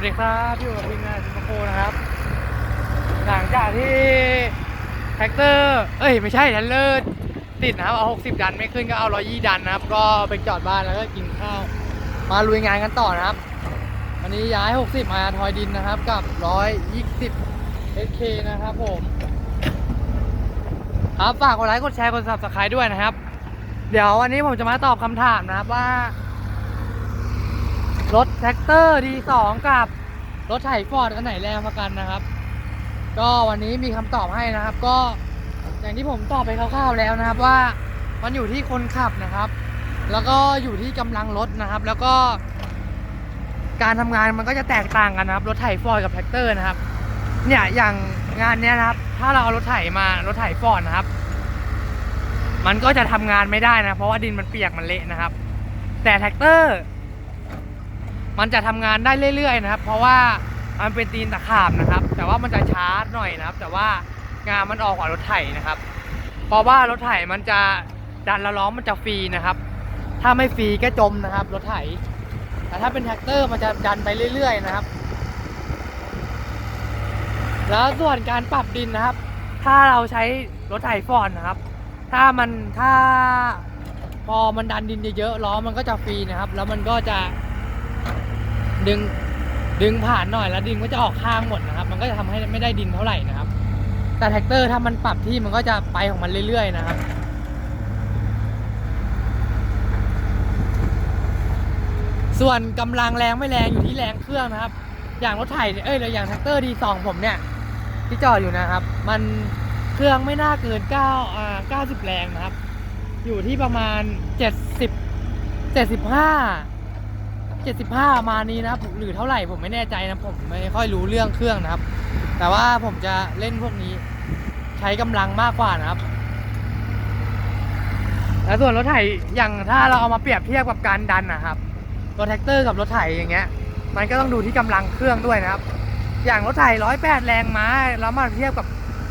วัสดีครับอยู่กับทีมงานซิมโคนะครับ หลังจากที่แท็กเตอร์ เอ้ยไม่ใช่ทันเลอร์ติดนะครับเอา 60 ดันไม่ขึ้นก็เอา 120 ดันนะครับ ก็ไปจอดบ้านแล้วก็กินข้าว มาลุยงานกันต่อนะครับ วันนี้ย้าย 60 มาทอยดินนะครับ กับ 120 SK นะครับผมครับฝากกดไลค์กดแชร์กด subscribe ด้วยนะครับ เดี๋ยววันนี้ผมจะมาตอบคำถามนะครับว่า รถแท็กเตอร์ D2 กับรถไถฟอร์ดอันไหนแรงกว่ากันนะครับ ก็วันนี้มีคำตอบให้นะครับ ก็อย่างที่ผมตอบไปคร่าวๆแล้วนะครับว่ามันอยู่ที่คนขับนะครับ แล้วก็อยู่ที่กำลังรถนะครับ แล้วก็ การทำงานมันก็จะแตกต่างกันนะครับ รถไถฟอร์ดกับแท็กเตอร์นะครับ เนี่ยอย่างงานเนี้ยนะครับ ถ้าเราเอารถไถมารถไถฟอร์ดนะครับ มันก็จะทำงานไม่ได้นะ เพราะว่าดินมันเปียกมันเละนะครับ แต่แท็กเตอร์ มันจะทำงานได้เรื่อยๆนะครับ เพราะว่ามันเป็นตีนตะขาบนะครับ แต่ว่ามันจะช้าหน่อยนะครับ แต่ว่างานมันออกกว่ารถไถนะครับ เพราะว่ารถไถมันจะดันและล้อมันจะฟรีนะครับ ถ้าไม่ฟรีก็จมนะครับ รถไถ แต่ถ้าเป็นแท็กเตอร์มันจะดันไปเรื่อย ๆ นะครับ แล้วส่วนการปรับดินนะครับ ถ้าเราใช้รถไถฟอร์ดนะครับ ถ้ามันถ้าพอมันดันดินเยอะๆล้อมันก็จะฟรีนะครับ แล้วมันก็จะ ดึงดึงผ่านหน่อยแล้วดินก็จะออกข้างหมดนะครับ มันก็จะทำให้ไม่ได้ดินเท่าไหร่นะครับ แต่แท็กเตอร์ถ้ามันปรับที่มันก็จะไปของมันเรื่อยๆนะครับส่วนกำลังแรงไม่แรงอยู่ที่แรงเครื่องนะครับ อย่างรถไถเนี่ยเอ้ยแล้วอย่างแท็กเตอร์ดีสองผมเนี่ยที่จอดอยู่นะครับ มันเครื่องไม่น่าเกิน9อ่า90 แรงนะครับ อยู่ที่ประมาณ 70 75 75 มานี้นะครับหรือเท่าไหร่ผมไม่แน่ใจนะผมไม่ค่อยรู้เรื่องเครื่องนะครับ แต่ว่าผมจะเล่นพวกนี้ใช้กำลังมากกว่านะครับ แล้วส่วนรถไถอย่างถ้าเราเอามาเปรียบเทียบกับการดันนะครับรถแท็กเตอร์กับรถไถอย่างเงี้ย มันก็ต้องดูที่กำลังเครื่องด้วยนะครับ อย่างรถไถร้อยแปดแรงม้าแล้วมาเทียบกับ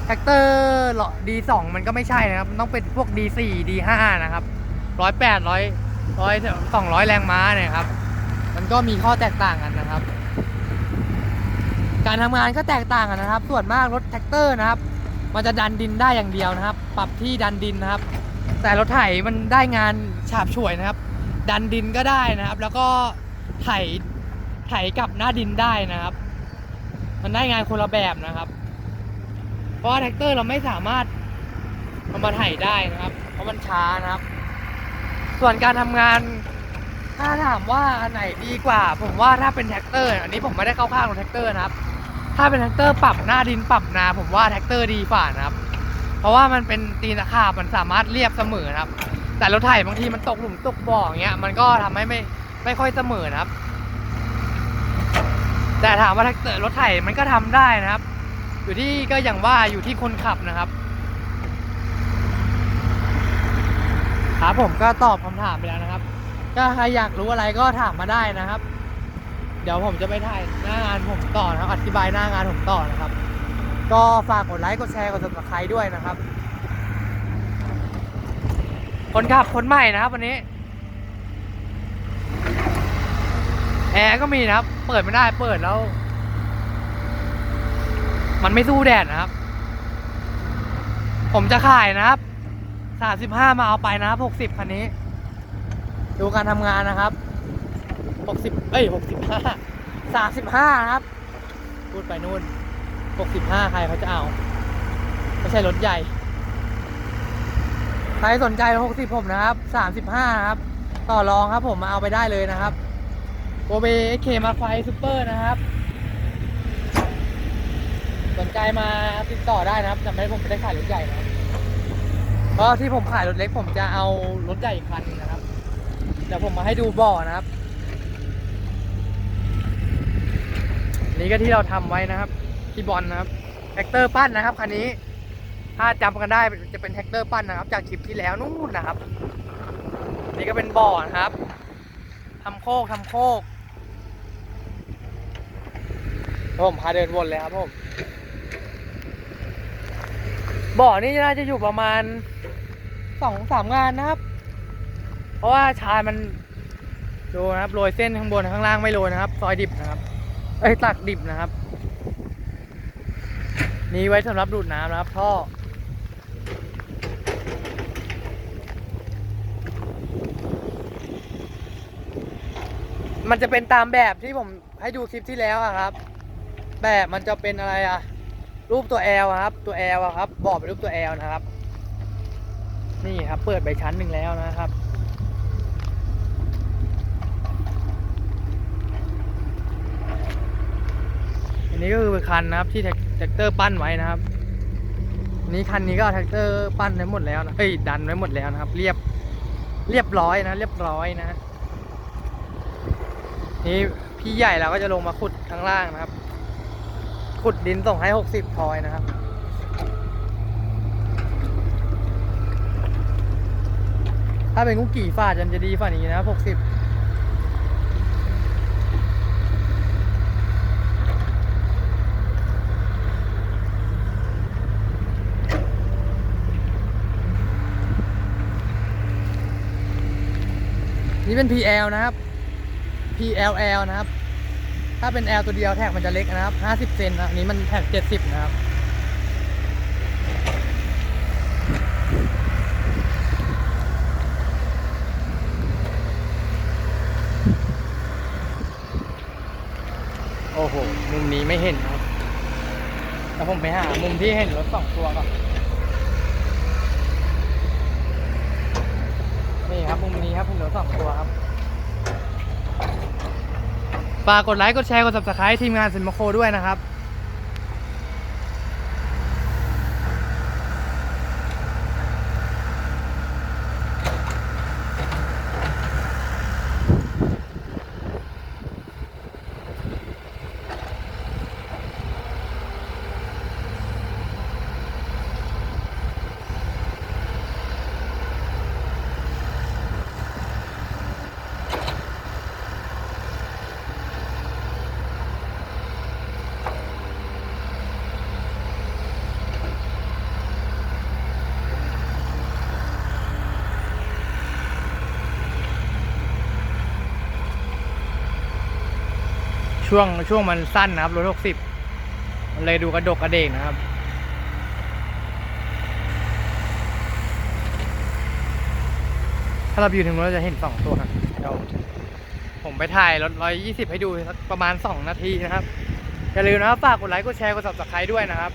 แท็กเตอร์ดีสองมันก็ไม่ใช่นะครับ ต้องเป็นพวกดีสี่ดีห้านะครับร้อยแปดร้อยร้อยสองร้อยแรงม้าเนี่ยครับ มันก็มีข้อแตกต่างกันนะครับ การทำงานก็แตกต่างกันนะครับ ส่วนมากรถแท็กเตอร์นะครับ มันจะดันดินได้อย่างเดียวนะครับ ปรับที่ดันดินนะครับ แต่รถไถมันได้งานฉาบฉวยนะครับ ดันดินก็ได้นะครับ แล้วก็ไถไถกับหน้าดินได้นะครับ มันได้งานคนละแบบนะครับ เพราะว่าแท็กเตอร์เราไม่สามารถเอามาไถได้นะครับ เพราะมันช้านะครับ ส่วนการทำงาน ถ้าถามว่าอันไหนดีกว่า ผมว่าถ้าเป็นแท็กเตอร์ อันนี้ผมไม่ได้เข้าข้างรถแท็กเตอร์นะครับ ถ้าเป็นแท็กเตอร์ปรับหน้าดินปรับนา ผมว่าแท็กเตอร์ดีกว่านะครับ เพราะว่ามันเป็นตีนตะขาบมันสามารถเรียบเสมอครับ แต่รถไถบางทีมันตกหลุมตกบ่ออย่างเงี้ยมันก็ทำให้ไม่ไม่ค่อยเสมอนะครับ แต่ถามว่าแท็กเตอร์รถไถมันก็ทำได้นะครับ อยู่ที่ก็อย่างว่าอยู่ที่คนขับนะครับครับผมก็ตอบคำถามไปแล้วนะครับ ก็ใครอยากรู้อะไรก็ถามมาได้นะครับ เดี๋ยวผมจะไปถ่ายหน้างานผมต่อนะครับ อธิบายหน้างานผมต่อนะครับ ก็ฝากกดไลค์กดแชร์กด subscribe ด้วยนะครับ คนขับคนใหม่นะครับวันนี้แอร์ก็มีนะครับ เปิดไม่ได้เปิดแล้ว มันไม่สู้แดดนะครับ ผมจะขายนะครับสามสิบห้ามาเอาไปนะครับหกสิบคันนี้ ดูการทำงานนะครับหกสิบเอ้ยหกสิบห้าสามสิบห้านะครับ พูดไปนู่นหกสิบห้าใครเขาจะเอา ไม่ใช่รถใหญ่ ใครสนใจหกสิบผมนะครับสามสิบห้านะครับ ต่อรองครับผมมาเอาไปได้เลยนะครับโกเบเอเคมาไฟซูเปอร์นะครับสนใจมาติดต่อได้นะครับแต่ไม่ผมไม่ได้ขายรถใหญ่นะครับเพราะที่ผมขายรถเล็กผมจะเอารถใหญ่อีกคันนึงนะครับ เดี๋ยวผมมาให้ดูบ่อนะครับ นี่ก็ที่เราทำไว้นะครับ ที่บอลนะครับแท็กเตอร์ปั้นนะครับคันนี้ ถ้าจำกันได้จะเป็นแท็กเตอร์ปั้นนะครับ จากคลิปที่แล้วนู่นนะครับ นี่ก็เป็นบ่อนะครับทำโคกทำโคกผมพาเดินวนเลยครับผมบ่อนี่น่าจะอยู่ประมาณสองสามงานนะครับ เพราะว่าชายมันดูนะครับโรยเส้นข้างบนข้างล่างไม่โรยนะครับ ซอยดิบนะครับ เอ้ยตักดิบนะครับ นี่ไว้สำหรับดูดน้ำนะครับท่อมันจะเป็นตามแบบที่ผมให้ดูคลิปที่แล้วอะครับ แบบมันจะเป็นอะไรอะรูปตัว L อะครับ ตัว L อะครับ บอกเป็นรูปตัว L นะครับ นี่ครับ เปิดไปชั้นหนึ่งแล้วนะครับ อันนี้ก็คือคันนะครับที่แท็กเตอร์ปั้นไว้นะครับนี้คันนี้ก็แท็กเตอร์ปั้นไว้หมดแล้วนะเอ้ยดันไว้หมดแล้วนะครับ เรียบเรียบร้อยนะ เรียบร้อยนะนี่พี่ใหญ่เราก็จะลงมาขุดข้างล่างนะครับ ขุดดินส่งให้หกสิบทอยนะครับถ้าเป็นกุ๊กกี่ฝาดมันจะดีฝ่านี้นะหกสิบ นี่เป็น PL นะครับ PLL นะครับ ถ้าเป็น L ตัวเดียวแท็กมันจะเล็กนะครับ 50 เซนนะอันนี้มันแท็ก 70 นะครับโอ้โห มุมนี้ไม่เห็นครับ แล้วผมไปหามุมที่เห็นรถสองตัวก่อน นี่ครับมุมนี้ครับเห็นรถสองตัวครับฝากกดไลค์กดแชร์กด subscribe ทีมงานสินมโคด้วยนะครับ ช่วงช่วงมันสั้นนะครับรถหกสิบมันเลยดูกระดกกระเดกนะครับ ถ้าเราอยู่ถึงเราจะเห็นสองตัวนะเดี๋ยวผมไปถ่ายรถร้อยยี่สิบให้ดูประมาณสองนาทีนะครับ อย่าลืมนะครับฝากกดไลค์กดแชร์กดซับสไครต์ด้วยนะครับ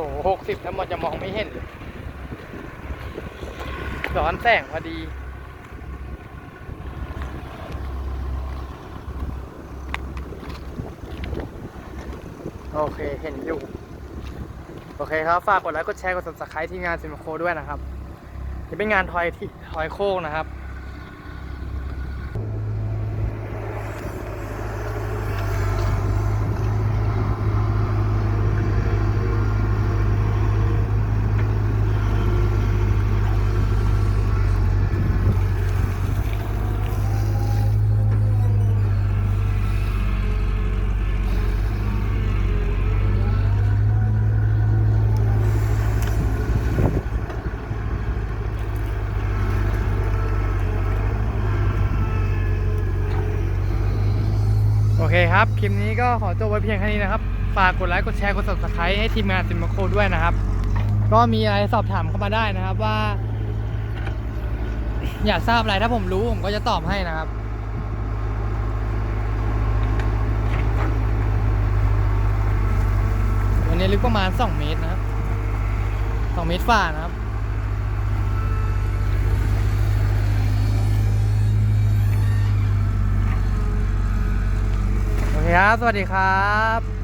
หหกสิบแล้วมันจะมองไม่เห็นเลยร้อนแสงพอดี โอเคเห็นอยู่ โอเคครับ ฝากกดไลค์กดแชร์กด subscribe ที่งานซิมโคด้วยนะครับนี่เป็นงานทอยที่ทอยโค้งนะครับ เคครับ คลิปนี้ก็ขอจบไว้เพียงแค่นี้นะครับ ฝากกดไลค์ กดแชร์ กด subscribe ให้ทีมงานซิมโคด้วยนะครับ ก็มีอะไรสอบถามเข้ามาได้นะครับว่า อยากทราบอะไรถ้าผมรู้ผมก็จะตอบให้นะครับวันนี้ลึกประมาณ 2 เมตรนะครับ 2 เมตรฝ่านะครับ โอเค ครับ สวัสดีครับ